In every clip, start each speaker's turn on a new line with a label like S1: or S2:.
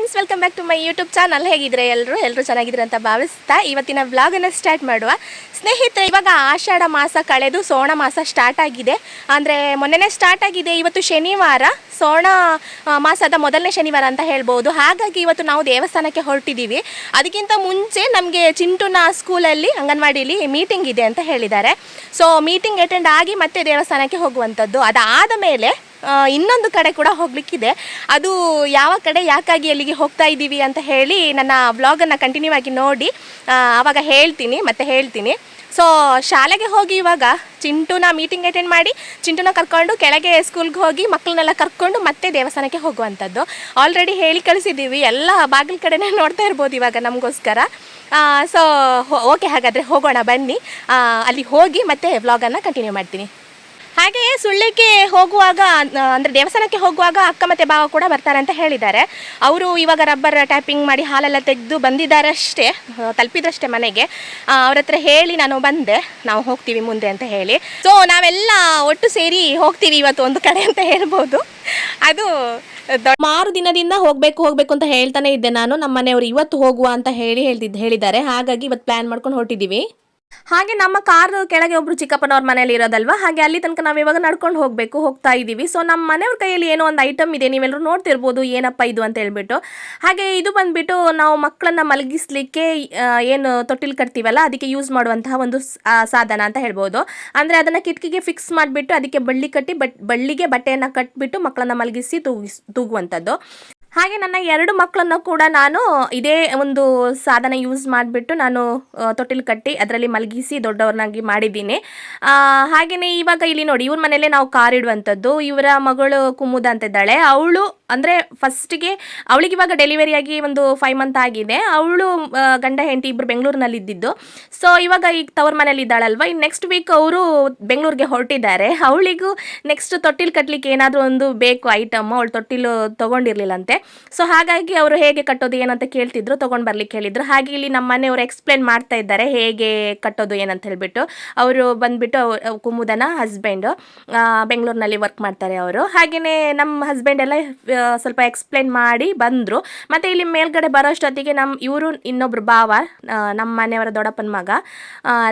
S1: Friends, welcome back to my YouTube channel. ಹೇಗಿದ್ರೆ ಎಲ್ಲರೂ ಎಲ್ಲರೂ ಚೆನ್ನಾಗಿದ್ರೆ ಅಂತ ಭಾವಿಸ್ತಾ ಇವತ್ತಿನ ವ್ಲಾಗನ್ನು ಸ್ಟಾರ್ಟ್ ಮಾಡುವ. ಸ್ನೇಹಿತರೆ, ಇವಾಗ ಆಷಾಢ ಮಾಸ ಕಳೆದು ಸೋಣ ಮಾಸ ಸ್ಟಾರ್ಟ್ ಆಗಿದೆ. ಅಂದರೆ ಮೊನ್ನೆನೇ ಸ್ಟಾರ್ಟ್ ಆಗಿದೆ, ಇವತ್ತು ಶನಿವಾರ. ಸೋಣ ಮಾಸದ ಮೊದಲನೇ ಶನಿವಾರ ಅಂತ ಹೇಳ್ಬೋದು. ಹಾಗಾಗಿ ಇವತ್ತು ನಾವು ದೇವಸ್ಥಾನಕ್ಕೆ ಹೊರಟಿದ್ದೀವಿ. ಅದಕ್ಕಿಂತ ಮುಂಚೆ ನಮಗೆ ಚಿಂಟುನ ಸ್ಕೂಲಲ್ಲಿ ಅಂಗನವಾಡಿಲಿ ಮೀಟಿಂಗ್ ಇದೆ ಅಂತ ಹೇಳಿದ್ದಾರೆ. ಸೊ ಮೀಟಿಂಗ್ ಅಟೆಂಡ್ ಆಗಿ ಮತ್ತೆ ದೇವಸ್ಥಾನಕ್ಕೆ ಹೋಗುವಂಥದ್ದು. ಅದಾದ ಮೇಲೆ ಇನ್ನೊಂದು ಕಡೆ ಕೂಡ ಹೋಗ್ಲಿಕ್ಕಿದೆ. ಅದು ಯಾವ ಕಡೆ, ಯಾಕಾಗಿ ಅಲ್ಲಿಗೆ ಹೋಗ್ತಾ ಇದ್ದೀವಿ ಅಂತ ಹೇಳಿ ನನ್ನ ವ್ಲಾಗನ್ನು ಕಂಟಿನ್ಯೂ ಆಗಿ ನೋಡಿ ಆವಾಗ ಹೇಳ್ತೀನಿ, ಮತ್ತೆ ಹೇಳ್ತೀನಿ. ಸೊ ಶಾಲೆಗೆ ಹೋಗಿ ಇವಾಗ ಚಿಂಟುನ ಮೀಟಿಂಗ್ ಅಟೆಂಡ್ ಮಾಡಿ, ಚಿಂಟುನ ಕರ್ಕೊಂಡು ಕೆಳಗೆ ಸ್ಕೂಲ್ಗೆ ಹೋಗಿ, ಮಕ್ಕಳನ್ನೆಲ್ಲ ಕರ್ಕೊಂಡು ಮತ್ತೆ ದೇವಸ್ಥಾನಕ್ಕೆ ಹೋಗುವಂಥದ್ದು. ಆಲ್ರೆಡಿ ಹೇಳಿ ಕಳಿಸಿದ್ದೀವಿ, ಎಲ್ಲ ಬಾಗಿಲ ಕಡೆನೇ ನೋಡ್ತಾ ಇರ್ಬೋದು ಇವಾಗ ನಮಗೋಸ್ಕರ. ಸೊ ಓಕೆ ಹಾಗಾದರೆ ಹೋಗೋಣ, ಬನ್ನಿ. ಅಲ್ಲಿ ಹೋಗಿ ಮತ್ತೆ ವ್ಲಾಗನ್ನು ಕಂಟಿನ್ಯೂ ಮಾಡ್ತೀನಿ. ಹಾಗೆ ಸುಳ್ಳಿಗೆ ಹೋಗುವಾಗ ಅಂದ್ರೆ ದೇವಸ್ಥಾನಕ್ಕೆ ಹೋಗುವಾಗ ಅಕ್ಕ ಮತ್ತೆ ಬಾವ ಕೂಡ ಬರ್ತಾರೆ ಅಂತ ಹೇಳಿದ್ದಾರೆ. ಅವರು ಇವಾಗ ರಬ್ಬರ್ ಟ್ಯಾಪಿಂಗ್ ಮಾಡಿ ಹಾಲೆಲ್ಲ ತೆಗೆದು ಬಂದಿದ್ದಾರೆ ಅಷ್ಟೇ ಆ, ತಲುಪಿದ್ರಷ್ಟೇ ಮನೆಗೆ. ಅವ್ರ ಹತ್ರ ಹೇಳಿ ನಾನು ಬಂದೆ ನಾವು ಹೋಗ್ತೀವಿ ಮುಂದೆ ಅಂತ ಹೇಳಿ. ಸೊ ನಾವೆಲ್ಲ ಒಟ್ಟು ಸೇರಿ ಹೋಗ್ತೀವಿ ಇವತ್ತು ಒಂದು ಕಡೆ ಅಂತ ಹೇಳ್ಬೋದು. ಅದು ಮಾರು ದಿನದಿಂದ ಹೋಗ್ಬೇಕು ಹೋಗ್ಬೇಕು ಅಂತ ಹೇಳ್ತಾನೆ ಇದ್ದೆ ನಾನು. ನಮ್ಮ ಮನೆಯವರು ಇವತ್ತು ಹೋಗುವ ಅಂತ ಹೇಳಿ ಹೇಳ್ತಿದ್ದು ಹೇಳಿದ್ದಾರೆ. ಹಾಗಾಗಿ ಇವತ್ತು ಪ್ಲಾನ್ ಮಾಡ್ಕೊಂಡು ಹೊರಟಿದ್ದೀವಿ. ಹಾಗೆ ನಮ್ಮ ಕಾರ್ ಕೆಳಗೆ ಒಬ್ರು ಚಿಕ್ಕಪ್ಪನವ್ರ ಮನೆಯಲ್ಲಿ ಇರೋದಲ್ವಾ? ಹಾಗೆ ಅಲ್ಲಿ ತನಕ ನಾವು ಇವಾಗ ನಡ್ಕೊಂಡು ಹೋಗಬೇಕು, ಹೋಗ್ತಾ ಇದ್ದೀವಿ ಸೊ ನಮ್ಮ ಮನೆಯವ್ರ ಕೈಯಲ್ಲಿ ಏನೋ ಒಂದು ಐಟಮ್ ಇದೆ ನೀವೆಲ್ಲರೂ ನೋಡ್ತಿರ್ಬೋದು ಏನಪ್ಪ ಇದು ಅಂತ ಹೇಳ್ಬಿಟ್ಟು. ಹಾಗೆ ಇದು ಬಂದ್ಬಿಟ್ಟು ನಾವು ಮಕ್ಕಳನ್ನ ಮಲಗಿಸ್ಲಿಕ್ಕೆ ಏನು ತೊಟ್ಟಿಲು ಕಟ್ತೀವಲ್ಲ, ಅದಕ್ಕೆ ಯೂಸ್ ಮಾಡುವಂತಹ ಒಂದು ಸಾಧನ ಅಂತ ಹೇಳ್ಬೋದು. ಅಂದರೆ ಅದನ್ನು ಕಿಟಕಿಗೆ ಫಿಕ್ಸ್ ಮಾಡಿಬಿಟ್ಟು ಅದಕ್ಕೆ ಬಳ್ಳಿ ಕಟ್ಟಿ, ಬಟ್, ಬಳ್ಳಿಗೆ ಬಟ್ಟೆಯನ್ನು ಕಟ್ಬಿಟ್ಟು ಮಕ್ಕಳನ್ನ ಮಲಗಿಸಿ ತೂಗಿಸ್, ತೂಗುವಂಥದ್ದು. ಹಾಗೆ ನನ್ನ ಎರಡು ಮಕ್ಕಳನ್ನು ಕೂಡ ನಾನು ಇದೇ ಒಂದು ಸಾಧನ ಯೂಸ್ ಮಾಡಿಬಿಟ್ಟು ನಾನು ತೊಟ್ಟಿಲು ಕಟ್ಟಿ ಅದರಲ್ಲಿ ಮಲಗಿಸಿ ದೊಡ್ಡವ್ರನ್ನಾಗಿ ಮಾಡಿದ್ದೀನಿ. ಹಾಗೆಯೇ ಇವಾಗ ಇಲ್ಲಿ ನೋಡಿ, ಇವ್ರ ಮನೆಯಲ್ಲೇ ನಾವು ಕಾರ್ ಇಡುವಂಥದ್ದು. ಇವರ ಮಗಳು ಕುಮುದ ಅಂತ ಇದ್ದಾಳೆ. ಅವಳು ಅಂದರೆ ಫಸ್ಟಿಗೆ ಅವಳಿಗೆ ಇವಾಗ ಡೆಲಿವರಿ ಆಗಿ ಒಂದು ಫೈವ್ ಮಂತ್ ಆಗಿದೆ. ಅವಳು ಗಂಡ ಹೆಂಡತಿ ಇಬ್ಬರು ಬೆಂಗಳೂರಿನಲ್ಲಿ ಇದ್ದಿದ್ದು. ಸೊ ಇವಾಗ ಈಗ ತವ್ರ ಮನೇಲಿ ಇದ್ದಾಳಲ್ವ? ಇನ್ನು ನೆಕ್ಸ್ಟ್ ವೀಕ್ ಅವರು ಬೆಂಗಳೂರಿಗೆ ಹೊರಟಿದ್ದಾರೆ. ಅವಳಿಗೂ ನೆಕ್ಸ್ಟ್ ತೊಟ್ಟಿಲು ಕಟ್ಟಲಿಕ್ಕೆ ಏನಾದರೂ ಒಂದು ಬೇಕು ಐಟಮ್ ಅವಳು ತೊಟ್ಟಿಲು ತೊಗೊಂಡಿರ್ಲಿಲ್ಲಂತೆ. ಸೊ ಹಾಗಾಗಿ ಅವರು ಹೇಗೆ ಕಟ್ಟೋದು, ಏನಂತ ಕೇಳ್ತಿದ್ರು, ತೊಗೊಂಡು ಬರ್ಲಿಕ್ಕೆ ಹೇಳಿದ್ರು. ಹಾಗೆ ಇಲ್ಲಿ ನಮ್ಮ ಮನೆಯವರು ಎಕ್ಸ್ಪ್ಲೇನ್ ಮಾಡ್ತಾ ಇದ್ದಾರೆ, ಹೇಗೆ ಕಟ್ಟೋದು, ಏನಂತ ಹೇಳ್ಬಿಟ್ಟು. ಅವರು ಬಂದ್ಬಿಟ್ಟು ಕುಮುದನ ಹಸ್ಬೆಂಡು ಬೆಂಗಳೂರಿನಲ್ಲಿ ವರ್ಕ್ ಮಾಡ್ತಾರೆ ಅವರು. ಹಾಗೆಯೇ ನಮ್ಮ ಹಸ್ಬೆಂಡ್ ಎಲ್ಲ ಸ್ವಲ್ಪ ಎಕ್ಸ್ಪ್ಲೇನ್ ಮಾಡಿ ಬಂದರು. ಮತ್ತು ಇಲ್ಲಿ ಮೇಲ್ಗಡೆ ಬರೋಷ್ಟೊತ್ತಿಗೆ ನಮ್ಮ ಇವರು ಇನ್ನೊಬ್ರು ಭಾವ ನಮ್ಮ ಮನೆಯವರ ದೊಡ್ಡಪ್ಪನ ಮಗ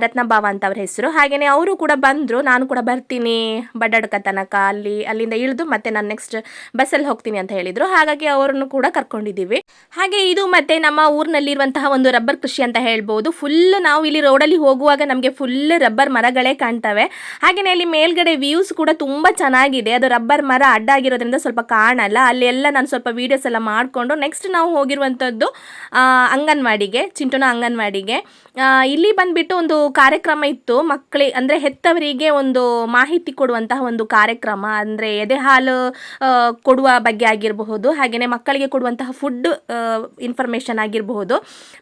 S1: ರತ್ನ ಭಾವ ಅಂತ ಅವ್ರ ಹೆಸರು. ಹಾಗೆಯೇ ಅವರು ಕೂಡ ಬಂದರು. ನಾನು ಕೂಡ ಬರ್ತೀನಿ ಬಡ್ಡಡ್ಕ ತನಕ ಅಲ್ಲಿ, ಅಲ್ಲಿಂದ ಇಳಿದು ಮತ್ತೆ ನಾನು ನೆಕ್ಸ್ಟ್ ಬಸ್ಸಲ್ಲಿ ಹೋಗ್ತೀನಿ ಅಂತ ಹೇಳಿದರು. ಹಾಗಾಗಿ ಅವರನ್ನು ಕೂಡ ಕರ್ಕೊಂಡಿದ್ದೀವಿ. ಹಾಗೆ ಇದು ಮತ್ತೆ ನಮ್ಮ ಊರಿನಲ್ಲಿರುವಂತಹ ಒಂದು ರಬ್ಬರ್ ಕೃಷಿ ಅಂತ ಹೇಳ್ಬೋದು. ಫುಲ್ ನಾವು ಇಲ್ಲಿ ರೋಡಲ್ಲಿ ಹೋಗುವಾಗ ನಮಗೆ ಫುಲ್ ರಬ್ಬರ್ ಮರಗಳೇ ಕಾಣ್ತವೆ. ಹಾಗೆಯೇ ಅಲ್ಲಿ ಮೇಲ್ಗಡೆ ವ್ಯೂಸ್ ಕೂಡ ತುಂಬ ಚೆನ್ನಾಗಿದೆ. ಅದು ರಬ್ಬರ್ ಮರ ಅಡ್ಡ ಆಗಿರೋದ್ರಿಂದ ಸ್ವಲ್ಪ ಕಾಣಲ್ಲ. ಅಲ್ಲೆಲ್ಲ ನಾನು ಸ್ವಲ್ಪ ವೀಡಿಯೋಸ್ ಎಲ್ಲ ಮಾಡಿಕೊಂಡು ನೆಕ್ಸ್ಟ್ ನಾವು ಹೋಗಿರುವಂಥದ್ದು ಅಂಗನವಾಡಿಗೆ, ಚಿಂಟುನ ಅಂಗನವಾಡಿಗೆ. ಇಲ್ಲಿ ಬಂದ್ಬಿಟ್ಟು ಒಂದು ಕಾರ್ಯಕ್ರಮ ಇತ್ತು. ಮಕ್ಕಳಿಗೆ ಅಂದರೆ ಹೆತ್ತವರಿಗೆ ಒಂದು ಮಾಹಿತಿ ಕೊಡುವಂತಹ ಒಂದು ಕಾರ್ಯಕ್ರಮ. ಅಂದರೆ ಎದೆ ಹಾಲು ಕೊಡುವ ಬಗ್ಗೆ ಆಗಿರಬಹುದು. ಹಾಗೆಯೇ ಮಕ್ಕಳಿಗೆ ಕೊಡುವಂತಹ ಫುಡ್ ಇನ್ಫಾರ್ಮೇಷನ್ ಆಗಿರಬಹುದು.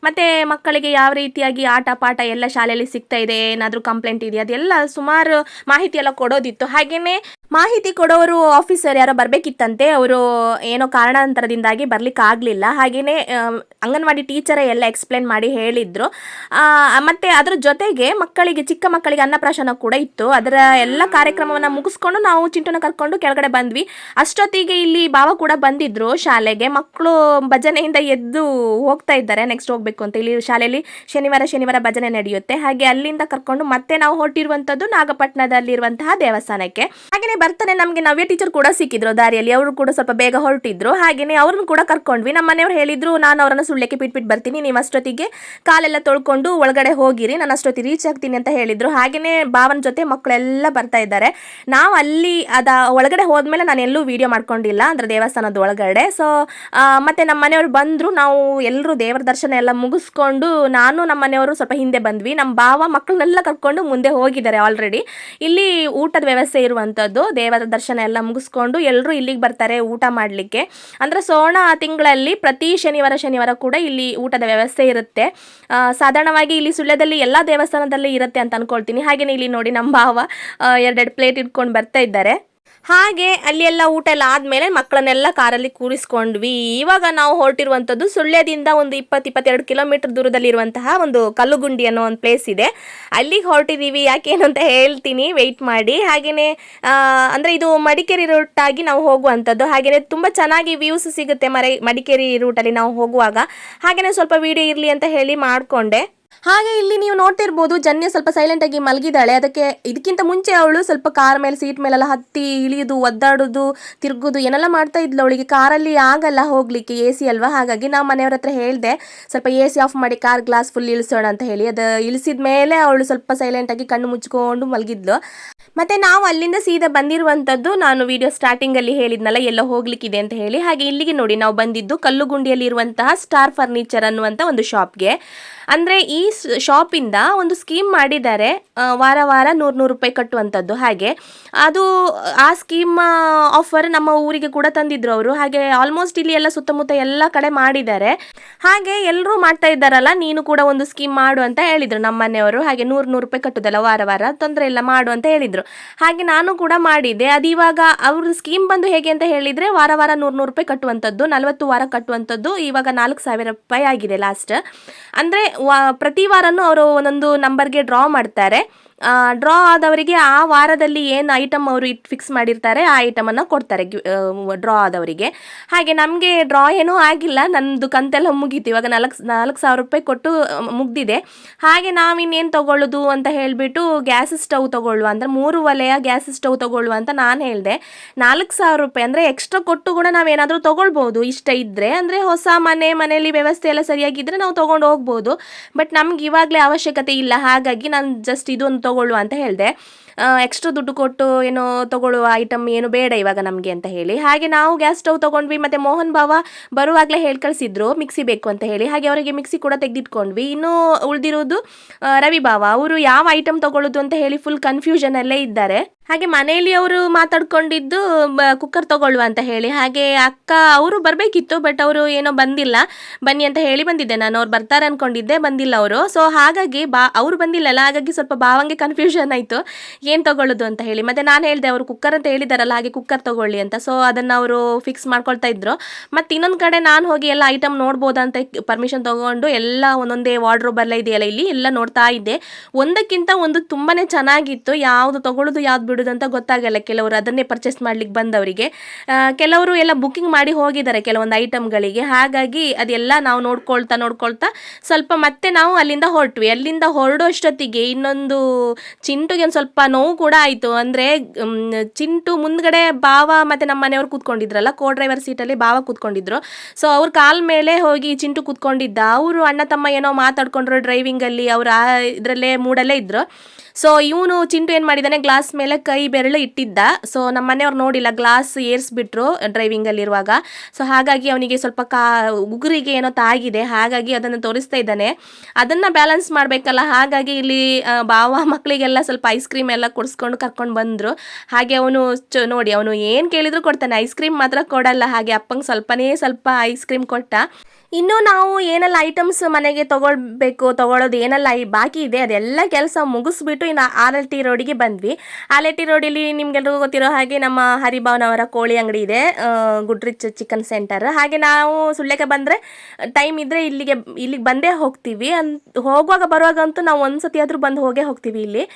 S1: ಮತ್ತು ಮಕ್ಕಳಿಗೆ ಯಾವ ರೀತಿಯಾಗಿ ಆಟ, ಪಾಠ ಎಲ್ಲ ಶಾಲೆಯಲ್ಲಿ ಸಿಗ್ತಾ ಇದೆ, ಏನಾದರೂ ಕಂಪ್ಲೇಂಟ್ ಇದೆಯಾ? ಅದೆಲ್ಲ ಸುಮಾರು ಮಾಹಿತಿ ಎಲ್ಲ ಕೊಡೋದಿತ್ತು. ಹಾಗೆಯೇ ಮಾಹಿತಿ ಕೊಡೋರು ಆಫೀಸರ್ ಯಾರೋ ಬರಬೇಕಿತ್ತಂತೆ, ಅವರು ಏನೋ ಕಾರಣಾಂತರದಿಂದಾಗಿ ಬರ್ಲಿಕ್ಕೆ ಆಗಲಿಲ್ಲ. ಹಾಗೆಯೇ ಅಂಗನವಾಡಿ ಟೀಚರೇ ಎಲ್ಲ ಎಕ್ಸ್ಪ್ಲೇನ್ ಮಾಡಿ ಹೇಳಿದ್ರು. ಮತ್ತೆ ಅದರ ಜೊತೆಗೆ ಮಕ್ಕಳಿಗೆ, ಚಿಕ್ಕ ಮಕ್ಕಳಿಗೆ ಅನ್ನಪ್ರಾಶನ ಕೂಡ ಇತ್ತು. ಅದರ ಎಲ್ಲ ಕಾರ್ಯಕ್ರಮವನ್ನು ಮುಗಿಸ್ಕೊಂಡು ನಾವು ಚಿಂಟುನ ಕರ್ಕೊಂಡು ಕೆಳಗಡೆ ಬಂದ್ವಿ. ಅಷ್ಟೊತ್ತಿಗೆ ಇಲ್ಲಿ ಬಾವ ಕೂಡ ಬಂದಿದ್ರು. ಶಾಲೆಗೆ ಮಕ್ಕಳು ಭಜನೆಯಿಂದ ಎದ್ದು ಹೋಗ್ತಾ ಇದ್ದಾರೆ. ನೆಕ್ಸ್ಟ್ ಹೋಗ್ಬೇಕು ಅಂತ ಇಲ್ಲಿ ಶಾಲೆಯಲ್ಲಿ ಶನಿವಾರ ಶನಿವಾರ ಭಜನೆ ನಡೆಯುತ್ತೆ. ಹಾಗೆ ಅಲ್ಲಿಂದ ಕರ್ಕೊಂಡು ಮತ್ತೆ ನಾವು ಹೊರಟಿರುವಂಥದ್ದು ನಾಗಪಟ್ಟಣದಲ್ಲಿರುವಂತಹ ದೇವಸ್ಥಾನಕ್ಕೆ. ಹಾಗೆಯೇ ಬರ್ತಾನೆ ನಮಗೆ ನವ್ಯ ಟೀಚರ್ ಕೂಡ ಸಿಕ್ಕಿದ್ರು ದಾರಿಯಲ್ಲಿ. ಅವರು ಕೂಡ ಸ್ವಲ್ಪ ಬೇಗ ಹೊರಟಿದ್ರು. ಹಾಗೆಯೇ ಅವ್ರನ್ನ ಕೂಡ ಕರ್ಕೊಂಡ್ವಿ. ನಮ್ಮ ಮನೆಯವ್ರು ಹೇಳಿದ್ರು, ನಾನು ಅವರನ್ನು ಸುಳ್ಳೆಕ್ಕೆ ಬಿಟ್ಬಿಟ್ಟು ಬರ್ತೀನಿ. ನೀವು ಅಷ್ಟೊತ್ತಿಗೆ ಕಾಲೆಲ್ಲ ತೊಳ್ಕೊಂಡು ಒಳಗಡೆ ಹೋಗಿರಿ. ನಾನು ಅಷ್ಟೊತ್ತಿಗೆ ರೀಚ್ ಆಗ್ತೀನಿ ಅಂತ ಹೇಳಿದ್ರು. ಹಾಗೆಯೇ ಭಾವನ ಜೊತೆ ಮಕ್ಕಳೆಲ್ಲ ಬರ್ತಾ ಇದ್ದಾರೆ. ನಾವು ಅಲ್ಲಿ ಅದ ಒಳಗಡೆ ಹೋದ್ಮೇಲೆ ನಾನು ಎಲ್ಲೂ ವಿಡಿಯೋ ಮಾಡ್ಕೊಂಡಿಲ್ಲ. ಅಂದ್ರೆ ದೇವಸ್ಥಾನದ ಒಳಗಡೆ. ಸೊ ಮತ್ತೆ ನಮ್ಮ ಮನೆಯವರು ಬಂದರು, ನಾವು ಎಲ್ಲರೂ ದೇವರ ದರ್ಶನ ಎಲ್ಲ ಮುಗಿಸ್ಕೊಂಡು ನಾನು ನಮ್ಮ ಮನೆಯವರು ಸ್ವಲ್ಪ ಹಿಂದೆ ಬಂದ್ವಿ. ನಮ್ಮ ಭಾವ ಮಕ್ಕಳನ್ನೆಲ್ಲ ಕರ್ಕೊಂಡು ಮುಂದೆ ಹೋಗಿದ್ದಾರೆ ಆಲ್ರೆಡಿ ಇಲ್ಲಿ ಊಟದ ವ್ಯವಸ್ಥೆ ಇರುವಂಥದ್ದು ದೇವರ ದರ್ಶನ ಎಲ್ಲ ಮುಗಿಸ್ಕೊಂಡು ಎಲ್ಲರೂ ಇಲ್ಲಿಗೆ ಬರ್ತಾರೆ ಊಟ ಮಾಡಲಿಕ್ಕೆ. ಅಂದರೆ ಸೋಣ ತಿಂಗಳಲ್ಲಿ ಪ್ರತಿ ಶನಿವಾರ ಶನಿವಾರ ಕೂಡ ಇಲ್ಲಿ ಊಟದ ವ್ಯವಸ್ಥೆ ಇರುತ್ತೆ. ಸಾಧಾರಣವಾಗಿ ಇಲ್ಲಿ ಸುಳ್ಯದಲ್ಲಿ ಎಲ್ಲ ದೇವಸ್ಥಾನದಲ್ಲಿ ಇರುತ್ತೆ ಅಂತ ಅನ್ಕೊಳ್ತೀನಿ. ಹಾಗೆಯೇ ಇಲ್ಲಿ ನೋಡಿ ನಮ್ಮ ಭಾವ ಎರಡೆರಡು ಪ್ಲೇಟ್ ಇಟ್ಕೊಂಡು ಬರ್ತಾ ಇದ್ದಾರೆ. ಹಾಗೆ ಅಲ್ಲಿ ಎಲ್ಲ ಊಟ ಎಲ್ಲ ಆದಮೇಲೆ ಮಕ್ಕಳನ್ನೆಲ್ಲ ಕಾರಲ್ಲಿ ಕೂರಿಸ್ಕೊಂಡ್ವಿ. ಇವಾಗ ನಾವು ಹೊರಟಿರುವಂಥದ್ದು ಸುಳ್ಯದಿಂದ ಒಂದು ಇಪ್ಪತ್ತು, ಇಪ್ಪತ್ತೆರಡು ಕಿಲೋಮೀಟರ್ ದೂರದಲ್ಲಿರುವಂತಹ ಒಂದು ಕಲ್ಲುಗುಂಡಿ ಅನ್ನೋ ಒಂದು ಪ್ಲೇಸ್ ಇದೆ. ಅಲ್ಲಿಗೆ ಹೊರಟಿದ್ದೀವಿ ಯಾಕೇನು ಅಂತ ಹೇಳ್ತೀನಿ. ವೆಯ್ಟ್ ಮಾಡಿ. ಹಾಗೆಯೇ ಅಂದರೆ ಇದು ಮಡಿಕೇರಿ ರೂಟಾಗಿ ನಾವು ಹೋಗುವಂಥದ್ದು. ಹಾಗೆಯೇ ತುಂಬ ಚೆನ್ನಾಗಿ ವ್ಯೂಸ್ ಸಿಗುತ್ತೆ ಮರೆ, ಮಡಿಕೇರಿ ರೂಟಲ್ಲಿ ನಾವು ಹೋಗುವಾಗ. ಹಾಗೆಯೇ ಸ್ವಲ್ಪ ವೀಡಿಯೋ ಇರಲಿ ಅಂತ ಹೇಳಿ ಮಾಡಿಕೊಂಡೆ. ಹಾಗೆ ಇಲ್ಲಿ ನೀವು ನೋಡ್ತಿರ್ಬೋದು, ಜನ್ಯ ಸ್ವಲ್ಪ ಸೈಲೆಂಟ್ ಆಗಿ ಮಲಗಿದ್ದಾಳೆ. ಅದಕ್ಕೆ ಇದಕ್ಕಿಂತ ಮುಂಚೆ ಅವಳು ಸ್ವಲ್ಪ ಕಾರ್ ಮೇಲೆ ಸೀಟ್ ಮೇಲೆಲ್ಲ ಹತ್ತಿ ಇಳಿಯೋದು ಒದ್ದಾಡೋದು, ತಿರುಗೋದು, ಏನೆಲ್ಲ ಮಾಡ್ತಾ ಇದ್ಲು ಅವಳಿಗೆ. ಕಾರಲ್ಲಿ ಆಗಲ್ಲ ಹೋಗ್ಲಿಕ್ಕೆ ಎ ಸಿ ಅಲ್ವಾ? ಹಾಗಾಗಿ ನಾವು ಮನೆಯವ್ರ ಹತ್ರ ಹೇಳಿದೆ, ಸ್ವಲ್ಪ ಎ ಸಿ ಆಫ್ ಮಾಡಿ ಕಾರ್ ಗ್ಲಾಸ್ ಫುಲ್ ಇಳಿಸೋಣ ಅಂತ ಹೇಳಿ. ಅದು ಇಳಿಸಿದ ಮೇಲೆ ಅವಳು ಸ್ವಲ್ಪ ಸೈಲೆಂಟ್ ಆಗಿ ಕಣ್ಣು ಮುಚ್ಕೊಂಡು ಮಲಗಿದ್ಲು. ಮತ್ತೆ ನಾವು ಅಲ್ಲಿಂದ ಸೀದಾ ಬಂದಿರುವಂಥದ್ದು ನಾನು ವಿಡಿಯೋ ಸ್ಟಾರ್ಟಿಂಗಲ್ಲಿ ಹೇಳಿದ್ನಲ್ಲ, ಎಲ್ಲ ಹೋಗ್ಲಿಕ್ಕಿದೆ ಅಂತ ಹೇಳಿ. ಹಾಗೆ ಇಲ್ಲಿಗೆ ನೋಡಿ, ನಾವು ಬಂದಿದ್ದು ಕಲ್ಲುಗುಂಡಿಯಲ್ಲಿ ಇರುವಂತಹ ಸ್ಟಾರ್ ಫರ್ನಿಚರ್ ಅನ್ನುವಂಥ ಒಂದು ಶಾಪ್ಗೆ ಅಂದರೆ ಈ ಶಾಪಿಂದ ಒಂದು ಸ್ಕೀಮ್ ಮಾಡಿದ್ದಾರೆ. ವಾರ ವಾರ ನೂರು ನೂರು ರೂಪಾಯಿ ಕಟ್ಟುವಂಥದ್ದು ಹಾಗೆ. ಅದು, ಆ ಸ್ಕೀಮ್ ಆಫರ್ ನಮ್ಮ ಊರಿಗೆ ಕೂಡ ತಂದಿದ್ರು ಅವರು. ಹಾಗೆ ಆಲ್ಮೋಸ್ಟ್ ಇಲ್ಲಿ ಎಲ್ಲ ಸುತ್ತಮುತ್ತ ಎಲ್ಲ ಕಡೆ ಮಾಡಿದ್ದಾರೆ. ಹಾಗೆ ಎಲ್ಲರೂ ಮಾಡ್ತಾ ಇದ್ದಾರಲ್ಲ, ನೀನು ಕೂಡ ಒಂದು ಸ್ಕೀಮ್ ಮಾಡು ಅಂತ ಹೇಳಿದರು ನಮ್ಮ ಮನೆಯವರು. ಹಾಗೆ ನೂರು ನೂರು ರೂಪಾಯಿ ಕಟ್ಟೋದಲ್ಲ, ವಾರ ವಾರ ತೊಂದರೆ ಇಲ್ಲ, ಮಾಡು ಅಂತ ಹೇಳಿದರು. ಹಾಗೆ ನಾನು ಕೂಡ ಮಾಡಿದ್ದೆ. ಅದು ಇವಾಗ ಅವ್ರ ಸ್ಕೀಮ್ ಬಂದು ಹೇಗೆ ಅಂತ ಹೇಳಿದರೆ, ವಾರ ವಾರ ನೂರು ನೂರು ರೂಪಾಯಿ ಕಟ್ಟುವಂಥದ್ದು ನಲವತ್ತು ವಾರ ಕಟ್ಟುವಂಥದ್ದು ಇವಾಗ ನಾಲ್ಕು ಸಾವಿರ ರೂಪಾಯಿ ಆಗಿದೆ ಲಾಸ್ಟ್ ಅಂದರೆ ಪ್ರತಿ ವಾರನೂ ಅವರು ಒಂದೊಂದು ನಂಬರ್ಗೆ ಡ್ರಾ ಮಾಡ್ತಾರೆ. ಡ್ರಾ ಆದವರಿಗೆ ಆ ವಾರದಲ್ಲಿ ಏನು ಐಟಮ್ ಅವರು ಇಟ್ ಫಿಕ್ಸ್ ಮಾಡಿರ್ತಾರೆ, ಆ ಐಟಮನ್ನು ಕೊಡ್ತಾರೆ ಡ್ರಾ ಆದವರಿಗೆ. ಹಾಗೆ ನಮಗೆ ಡ್ರಾ ಏನೂ ಆಗಿಲ್ಲ ನನ್ನದು ಕಂತೆಲ್ಲ ಮುಗೀತು. ಇವಾಗ ನಾಲ್ಕು ನಾಲ್ಕು ಸಾವಿರ ರೂಪಾಯಿ ಕೊಟ್ಟು ಮುಗ್ದಿದೆ. ಹಾಗೆ ನಾವಿನ್ನೇನು ತಗೊಳ್ಳೋದು ಅಂತ ಹೇಳಿಬಿಟ್ಟು ಗ್ಯಾಸ್ ಸ್ಟವ್ ತೊಗೊಳ್ಳುವ ಅಂದರೆ ಮೂರು ಒಲೆಯ ಗ್ಯಾಸ್ ಸ್ಟವ್ ತೊಗೊಳ್ಳುವ ಅಂತ ನಾನು ಹೇಳಿದೆ. ನಾಲ್ಕು ಸಾವಿರ ರೂಪಾಯಿ ಅಂದರೆ ಎಕ್ಸ್ಟ್ರಾ ಕೊಟ್ಟು ಕೂಡ ನಾವೇನಾದರೂ ತೊಗೊಳ್ಬೋದು. ಇಷ್ಟ ಇದ್ದರೆ ಅಂದರೆ ಹೊಸ ಮನೆ, ಮನೆಯಲ್ಲಿ ವ್ಯವಸ್ಥೆ ಎಲ್ಲ ಸರಿಯಾಗಿದ್ದರೆ ನಾವು ತೊಗೊಂಡು ಹೋಗ್ಬೋದು. ಬಟ್ ನಮ್ಗೆ ಇವಾಗಲೇ ಅವಶ್ಯಕತೆ ಇಲ್ಲ. ಹಾಗಾಗಿ ನಾನು ಜಸ್ಟ್ ಇದೊಂದು ತೊಗೊಳ್ಳುವ ಅಂತ ಹೇಳಿದೆ. ಎಕ್ಸ್ಟ್ರಾ ದುಡ್ಡು ಕೊಟ್ಟು ಏನೋ ತಗೊಳ್ಳುವ ಐಟಮ್ ಏನು ಬೇಡ ಇವಾಗ ನಮಗೆ ಅಂತ ಹೇಳಿ. ಹಾಗೆ ನಾವು ಗ್ಯಾಸ್ ಸ್ಟವ್ ತೊಗೊಂಡ್ವಿ, ಮತ್ತು ಮೋಹನ್ ಭಾವ ಬರುವಾಗಲೇ ಹೇಳಿ ಕಳಿಸಿದ್ರು ಮಿಕ್ಸಿ ಬೇಕು ಅಂತ ಹೇಳಿ. ಹಾಗೆ ಅವರಿಗೆ ಮಿಕ್ಸಿ ಕೂಡ ತೆಗೆದಿಟ್ಕೊಂಡ್ವಿ. ಇನ್ನೂ ಉಳಿದಿರೋದು ರವಿ ಭಾವ. ಅವರು ಯಾವ ಐಟಮ್ ತೊಗೊಳ್ಳೋದು ಅಂತ ಹೇಳಿ ಫುಲ್ ಕನ್ಫ್ಯೂಷನಲ್ಲೇ ಇದ್ದಾರೆ. ಹಾಗೆ ಮನೆಯಲ್ಲಿ ಅವರು ಮಾತಾಡ್ಕೊಂಡಿದ್ದು ಕುಕ್ಕರ್ ತಗೊಳ್ಳುವ ಅಂತ ಹೇಳಿ. ಹಾಗೆ ಅಕ್ಕ, ಅವರು ಬರಬೇಕಿತ್ತು ಬಟ್ ಅವರು ಏನೋ ಬಂದಿಲ್ಲ. ಬನ್ನಿ ಅಂತ ಹೇಳಿ ಬಂದಿದ್ದೆ ನಾನು. ಅವ್ರು ಬರ್ತಾರೆ ಅನ್ಕೊಂಡಿದ್ದೆ, ಬಂದಿಲ್ಲ ಅವರು. ಸೊ ಹಾಗಾಗಿ ಬಾ, ಅವರು ಬಂದಿಲ್ಲಲ್ಲ, ಹಾಗಾಗಿ ಸ್ವಲ್ಪ ಭಾವಂಗೆ ಕನ್ಫ್ಯೂಷನ್ ಆಯಿತು. ಏನು ತಗೊಳ್ಳೋದು ಅಂತ ಹೇಳಿ. ಮತ್ತೆ ನಾನು ಹೇಳಿದೆ, ಅವರು ಕುಕ್ಕರ್ ಅಂತ ಹೇಳಿದಾರಲ್ಲ, ಹಾಗೆ ಕುಕ್ಕರ್ ತಗೊಳ್ಳಿ ಅಂತ. ಸೊ ಅದನ್ನು ಅವರು ಫಿಕ್ಸ್ ಮಾಡ್ಕೊಳ್ತಾ ಇದ್ರು. ಮತ್ತು ಇನ್ನೊಂದು ಕಡೆ ನಾನು ಹೋಗಿ ಎಲ್ಲ ಐಟಮ್ ನೋಡ್ಬೋದಾ ಅಂತ ಪರ್ಮಿಷನ್ ತಗೊಂಡು ಎಲ್ಲ ಒಂದೊಂದೇ ವಾರ್ಡ್ರೋಬ್ ಇದೆಯಲ್ಲ ಇಲ್ಲಿ, ಎಲ್ಲ ನೋಡ್ತಾ ಇದ್ದೆ. ಒಂದಕ್ಕಿಂತ ಒಂದು ತುಂಬಾ ಚೆನ್ನಾಗಿತ್ತು. ಯಾವುದು ತಗೊಳ್ಳೋದು, ಯಾವ್ದು ಬಿಡೋದು ಅಂತ ಗೊತ್ತಾಗಲ್ಲ. ಕೆಲವರು ಅದನ್ನೇ ಪರ್ಚೇಸ್ ಮಾಡ್ಲಿಕ್ಕೆ ಬಂದವರಿಗೆ. ಕೆಲವರು ಎಲ್ಲ ಬುಕ್ಕಿಂಗ್ ಮಾಡಿ ಹೋಗಿದ್ದಾರೆ ಕೆಲವೊಂದು ಐಟಮ್ಗಳಿಗೆ ಹಾಗಾಗಿ ಅದೆಲ್ಲ ನಾವು ನೋಡ್ಕೊಳ್ತಾ ನೋಡ್ಕೊಳ್ತಾ ಸ್ವಲ್ಪ ಮತ್ತೆ ನಾವು ಅಲ್ಲಿಂದ ಹೊರಟ್ವಿ. ಅಲ್ಲಿಂದ ಹೊರಡೋಷ್ಟೊತ್ತಿಗೆ ಇನ್ನೊಂದು ಚಿಂಟುಗೆ ಒಂದು ಸ್ವಲ್ಪ ನೋವು ಕೂಡ ಆಯಿತು. ಅಂದರೆ ಚಿಂಟು ಮುಂದ್ಗಡೆ ಬಾವ ಮತ್ತು ನಮ್ಮ ಮನೆಯವ್ರು ಕೂತ್ಕೊಂಡಿದ್ರಲ್ಲ ಕೋ ಡ್ರೈವರ್ ಸೀಟಲ್ಲಿ ಬಾವ ಕೂತ್ಕೊಂಡಿದ್ರು. ಸೊ ಅವ್ರ ಕಾಲ್ ಮೇಲೆ ಹೋಗಿ ಚಿಂಟು ಕೂತ್ಕೊಂಡಿದ್ದ. ಅವರು ಅಣ್ಣ ತಮ್ಮ ಏನೋ ಮಾತಾಡ್ಕೊಂಡ್ರು ಡ್ರೈವಿಂಗಲ್ಲಿ ಅವ್ರು ಇದರಲ್ಲೇ ಮೂಡಲ್ಲೇ ಇದ್ರು. ಸೊ ಇವನು ಚಿಂಟು ಏನು ಮಾಡಿದ್ದಾನೆ ಗ್ಲಾಸ್ ಮೇಲೆ ಕೈ ಬೆರಳು ಇಟ್ಟಿದ್ದ. ಸೊ ನಮ್ಮ ಮನೆಯವ್ರು ನೋಡಿಲ್ಲ ಗ್ಲಾಸ್ ಏರಿಸ್ಬಿಟ್ರು ಡ್ರೈವಿಂಗಲ್ಲಿರುವಾಗ ಸೊ ಹಾಗಾಗಿ ಅವನಿಗೆ ಸ್ವಲ್ಪ ಕಾ, ಉಗುರಿಗೆ ಏನೋ ತಾಗಿದೆ. ಹಾಗಾಗಿ ಅದನ್ನು ತೋರಿಸ್ತಾ ಇದ್ದಾನೆ. ಅದನ್ನು ಬ್ಯಾಲೆನ್ಸ್ ಮಾಡಬೇಕಲ್ಲ, ಹಾಗಾಗಿ ಇಲ್ಲಿ ಬಾವ ಮಕ್ಕಳಿಗೆಲ್ಲ ಸ್ವಲ್ಪ ಐಸ್ ಕ್ರೀಮ್ ಎಲ್ಲ ಕೊಡಿಸ್ಕೊಂಡು ಕರ್ಕೊಂಡು ಬಂದರು. ಹಾಗೆ ಅವನು ನೋಡಿ, ಅವನು ಏನು ಕೇಳಿದ್ರು ಕೊಡ್ತಾನೆ. ಐಸ್ ಕ್ರೀಮ್ ಮಾತ್ರ ಕೊಡಲ್ಲ. ಹಾಗೆ ಅಪ್ಪಂಗೆ ಸ್ವಲ್ಪನೇ ಸ್ವಲ್ಪ ಐಸ್ ಕ್ರೀಮ್ ಕೊಟ್ಟ. ಇನ್ನು ನಾವು ಏನೆಲ್ಲ ಐಟಮ್ಸ್ ಮನೆಗೆ ತಗೊಳ್ಬೇಕು ತಗೊಳ್ಳೋದು ಏನೆಲ್ಲ ಈ ಬಾಕಿ ಇದೆ, ಅದೆಲ್ಲ ಕೆಲಸ ಮುಗಿಸ್ಬಿಟ್ಟು ಇನ್ನು ಆರ್ ಎಲ್ ಟಿ ರೋಡಿಗೆ ಬಂದ್ವಿ. ಆರ್ ಎಲ್ ಟಿ ರೋಡಲ್ಲಿ ನಿಮ್ಗೆಲ್ರಿಗೂ ಗೊತ್ತಿರೋ ಹಾಗೆ ನಮ್ಮ ಹರಿಭಾವನವರ ಕೋಳಿ ಅಂಗಡಿ ಇದೆ ಗುಡ್ರಿಚ್ ಚಿಕನ್ ಸೆಂಟರ್ ಹಾಗೆ ನಾವು ಸುಳ್ಯಕ್ಕೆ ಬಂದರೆ ಟೈಮ್ ಇದ್ದರೆ ಇಲ್ಲಿಗೆ ಇಲ್ಲಿಗೆ ಬಂದೇ ಹೋಗ್ತೀವಿ. ಅನ್, ಹೋಗುವಾಗ ಬರುವಾಗ ಅಂತೂ ನಾವು ಒಂದು ಸತಿ ಆದರೂ ಬಂದು ಹೋಗೇ ಹೋಗ್ತೀವಿ ಇಲ್ಲಿ.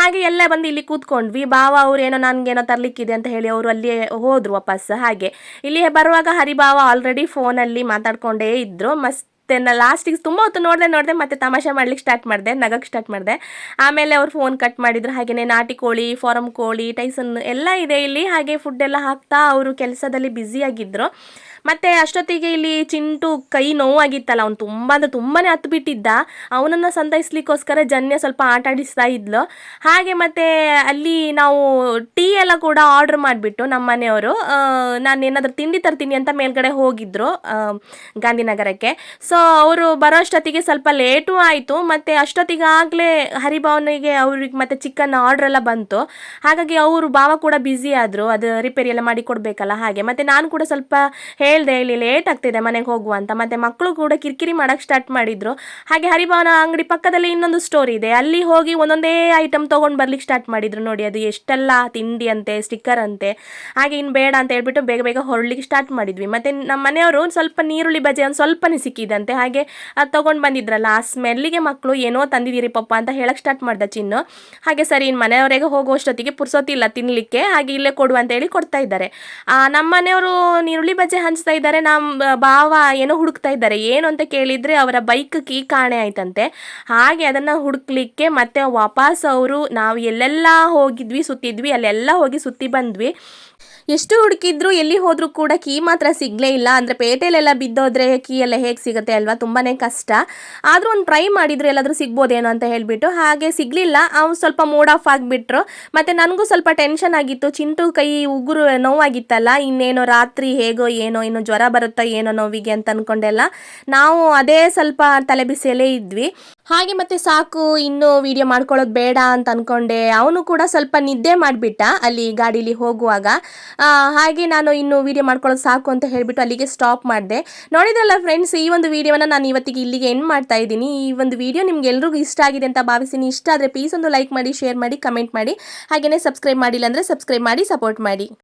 S1: ಹಾಗೆ ಎಲ್ಲ ಬಂದು ಇಲ್ಲಿ ಕೂತ್ಕೊಂಡ್ವಿ. ಬಾವ ಅವ್ರು ಏನೋ ನನಗೇನೋ ತರಲಿಕ್ಕಿದೆ ಅಂತ ಹೇಳಿ ಅವರು ಅಲ್ಲಿ ಹೋದರು ವಾಪಸ್ ಹಾಗೆ ಇಲ್ಲಿ ಬರುವಾಗ ಹರಿಭಾವ ಆಲ್ರೆಡಿ ಫೋನಲ್ಲಿ ಮಾತಾಡ್ಕೊಂಡೇ ಇದ್ರು, ಮತ್ತೆ ನಾನು ಲಾಸ್ಟಿಗೆ ತುಂಬ ಹೊತ್ತು ನೋಡಿದೆ ನೋಡಿದೆ ಮತ್ತೆ ತಮಾಷೆ ಮಾಡ್ಲಿಕ್ಕೆ ಸ್ಟಾರ್ಟ್ ಮಾಡಿದೆ ನಗಕ್ಕೆ ಸ್ಟಾರ್ಟ್ ಮಾಡಿದೆ. ಆಮೇಲೆ ಅವ್ರು ಫೋನ್ ಕಟ್ ಮಾಡಿದ್ರು ಹಾಗೆಯೇ ನಾಟಿ ಕೋಳಿ ಫಾರಮ್ ಕೋಳಿ ಟೈಸನ್ ಎಲ್ಲ ಇದೆ ಇಲ್ಲಿ. ಹಾಗೆ ಫುಡ್ ಎಲ್ಲ ಹಾಕ್ತಾ ಅವರು ಕೆಲಸದಲ್ಲಿ ಬ್ಯುಸಿಯಾಗಿದ್ದರು ಮತ್ತೆ ಅಷ್ಟೊತ್ತಿಗೆ ಇಲ್ಲಿ ಚಿಂಟು ಕೈ ನೋವಾಗಿತ್ತಲ್ಲ ಅವ್ನು ತುಂಬ ಅಂದರೆ ತುಂಬಾ ಹತ್ತು ಬಿಟ್ಟಿದ್ದ ಅವನನ್ನು ಸಂತೈಸ್ಲಿಕ್ಕೋಸ್ಕರ ಜನ್ಯ ಸ್ವಲ್ಪ ಆಟ ಆಡಿಸ್ತಾ ಇದ್ಲು. ಹಾಗೆ ಮತ್ತೆ ಅಲ್ಲಿ ನಾವು ಟೀ ಎಲ್ಲ ಕೂಡ ಆರ್ಡ್ರ್ ಮಾಡಿಬಿಟ್ಟು ನಮ್ಮ ಮನೆಯವರು ನಾನು ಏನಾದರೂ ತಿಂಡಿ ತರ್ತೀನಿ ಅಂತ ಮೇಲ್ಗಡೆ ಹೋಗಿದ್ರು ಆ, ಗಾಂಧಿನಗರಕ್ಕೆ. ಸೊ ಅವರು ಬರೋ ಅಷ್ಟೊತ್ತಿಗೆ ಸ್ವಲ್ಪ ಲೇಟು ಆಯಿತು. ಮತ್ತು ಅಷ್ಟೊತ್ತಿಗಾಗಲೇ ಹರಿಭವನಿಗೆ ಅವ್ರಿಗೆ ಮತ್ತೆ ಚಿಕನ್ ಆರ್ಡರ್ ಎಲ್ಲ ಬಂತು. ಹಾಗಾಗಿ ಅವರು ಭಾವ ಕೂಡ ಬ್ಯುಸಿ ಆದರು. ಅದು ರಿಪೇರಿ ಎಲ್ಲ ಮಾಡಿ ಕೊಡಬೇಕಲ್ಲ ಹಾಗೆ. ಮತ್ತು ನಾನು ಕೂಡ ಸ್ವಲ್ಪ ಹೇಳ್ದೆ, ಇಲ್ಲಿ ಲೇಟ್ ಆಗ್ತಿದೆ ಮನೆಗೆ ಹೋಗುವ ಅಂತ. ಮತ್ತೆ ಮಕ್ಕಳು ಕೂಡ ಕಿರಿಕಿರಿ ಮಾಡಕ್ಕೆ ಸ್ಟಾರ್ಟ್ ಮಾಡಿದ್ರು. ಹಾಗೆ ಹರಿಭವನ ಅಂಗಡಿ ಪಕ್ಕದಲ್ಲಿ ಇನ್ನೊಂದು ಸ್ಟೋರ್ ಇದೆ. ಅಲ್ಲಿ ಹೋಗಿ ಒಂದೊಂದೇ ಐಟಮ್ ತೊಗೊಂಡು ಬರ್ಲಿಕ್ಕೆ ಸ್ಟಾರ್ಟ್ ಮಾಡಿದ್ರು. ನೋಡಿ, ಅದು ಎಷ್ಟೆಲ್ಲ ತಿಂಡಿ ಅಂತೆ ಸ್ಟಿಕ್ಕರ್ ಅಂತೆ. ಹಾಗೆ ಇನ್ನು ಬೇಡ ಅಂತ ಹೇಳ್ಬಿಟ್ಟು ಬೇಗ ಬೇಗ ಹೊರಡ್ಲಿಕ್ಕೆ ಸ್ಟಾರ್ಟ್ ಮಾಡಿದ್ವಿ. ಮತ್ತೆ ನಮ್ಮ ಮನೆಯವರು ಸ್ವಲ್ಪ ನೀರುಳ್ಳಿ ಬಜೆ, ಒಂದು ಸ್ವಲ್ಪನೇ ಸಿಕ್ಕಿದಂತೆ. ಹಾಗೆ ಅದು ತೊಗೊಂಡು ಬಂದಿದ್ರಲ್ಲ, ಆ ಸ್ಮೆಲ್ಲಿಗೆ ಮಕ್ಕಳು ಏನೋ ತಂದಿದ್ದೀರಿ ಪಪ್ಪ ಅಂತ ಹೇಳಕ್ಕೆ ಸ್ಟಾರ್ಟ್ ಮಾಡ್ದ ಚಿನ್ನು. ಹಾಗೆ ಸರಿ ಇನ್ನು ಮನೆಯವರೆಗೆ ಹೋಗುವಷ್ಟೊತ್ತಿಗೆ ಪುರ್ಸೊತ್ತಿಲ್ಲ ತಿನ್ನಲಿಕ್ಕೆ ಹಾಗೆ ಇಲ್ಲೇ ಕೊಡು ಅಂತ ಹೇಳಿ ಕೊಡ್ತಾ ಇದ್ದಾರೆ. ನಮ್ಮ ಮನೆಯವರು ನೀರುಳ್ಳಿ ಬಜ್ಜೆ ಹಂಚ್ತಾ ಇದ್ದಾರೆ. ನಮ್ಮ ಭಾವ ಏನೋ ಹುಡುಕ್ತಾ ಇದ್ದಾರೆ. ಏನು ಅಂತ ಕೇಳಿದರೆ ಅವರ ಬೈಕ್ ಕೀ ಕಾಣೆ ಆಯ್ತಂತೆ. ಹಾಗೆ ಅದನ್ನು ಹುಡುಕ್ಲಿಕ್ಕೆ ಮತ್ತೆ ವಾಪಸ್ ಅವರು ನಾವು ಎಲ್ಲೆಲ್ಲ ಹೋಗಿದ್ವಿ, ಸುತ್ತಿದ್ವಿ, ಅಲ್ಲೆಲ್ಲ ಹೋಗಿ ಸುತ್ತಿ ಬಂದ್ವಿ. ಎಷ್ಟು ಹುಡುಕಿದ್ರು ಎಲ್ಲಿ ಹೋದರೂ ಕೂಡ ಕೀ ಮಾತ್ರ ಸಿಗಲೇ ಇಲ್ಲ. ಅಂದರೆ ಪೇಟೆಲೆಲ್ಲ ಬಿದ್ದೋದ್ರೆ ಕೀ ಎಲ್ಲ ಹೇಗೆ ಸಿಗುತ್ತೆ ಅಲ್ವಾ? ತುಂಬಾ ಕಷ್ಟ. ಆದರೂ ಒಂದು ಟ್ರೈ ಮಾಡಿದ್ರು ಎಲ್ಲಾದರೂ ಸಿಗ್ಬೋದೇನೋ ಅಂತ ಹೇಳಿಬಿಟ್ಟು ಹಾಗೆ ಸಿಗಲಿಲ್ಲ. ಅವ್ನು ಸ್ವಲ್ಪ ಮೂಡ್ ಆಫ್ ಆಗಿಬಿಟ್ರು. ಮತ್ತು ನನಗೂ ಸ್ವಲ್ಪ ಟೆನ್ಷನ್ ಆಗಿತ್ತು. ಚಿಂಟು ಕೈ ಉಗುರು ನೋವಾಗಿತ್ತಲ್ಲ, ಇನ್ನೇನೋ ರಾತ್ರಿ ಹೇಗೋ ಏನೋ, ಇನ್ನು ಜ್ವರ ಬರುತ್ತೋ ಏನೋ ನೋವಿಗೆ ಅಂತ ಅನ್ಕೊಂಡೆಲ್ಲ ನಾವು ಅದೇ ಸ್ವಲ್ಪ ತಲೆ ಬಿಸಿಯಲ್ಲೇ ಇದ್ವಿ. ಹಾಗೆ ಮತ್ತೆ ಸಾಕು, ಇನ್ನು ವಿಡಿಯೋ ಮಾಡ್ಕೊಳ್ಳೋದು ಬೇಡ ಅಂತ ಅನ್ಕೊಂಡೆ. ಅವನು ಕೂಡ ಸ್ವಲ್ಪ ನಿದ್ದೆ ಮಾಡಿಬಿಟ್ಟ ಅಲ್ಲಿ ಗಾಡೀಲಿ ಹೋಗುವಾಗ. ಹಾಗೆ ನಾನು ಇನ್ನು ವಿಡಿಯೋ ಮಾಡ್ಕೊಳ್ಳೋದು ಸಾಕು ಅಂತ ಹೇಳಿಬಿಟ್ಟು ಅಲ್ಲಿಗೆ ಸ್ಟಾಪ್ ಮಾಡಿದೆ. ನೋಡಿದ್ರಲ್ಲ ಫ್ರೆಂಡ್ಸ್ ಈ ಒಂದು ವೀಡಿಯೋನ ನಾನು ಇವತ್ತಿಗೆ ಇಲ್ಲಿಗೆ ಎಂಡ್ ಮಾಡ್ತಾ ಇದ್ದೀನಿ. ಈ ಒಂದು ವಿಡಿಯೋ ನಿಮ್ಗೆ ಎಲ್ರಿಗೂ ಇಷ್ಟ ಆಗಿದೆ ಅಂತ ಭಾವಿಸ್ತೀನಿ. ಇಷ್ಟ ಆದರೆ ಪ್ಲೀಸ್ ಒಂದು ಲೈಕ್ ಮಾಡಿ ಶೇರ್ ಮಾಡಿ ಕಮೆಂಟ್ ಮಾಡಿ. ಹಾಗೆಯೇ ಸಬ್ಸ್ಕ್ರೈಬ್ ಮಾಡಿಲ್ಲ ಅಂದರೆ ಸಬ್ಸ್ಕ್ರೈಬ್ ಮಾಡಿ ಸಪೋರ್ಟ್ ಮಾಡಿ.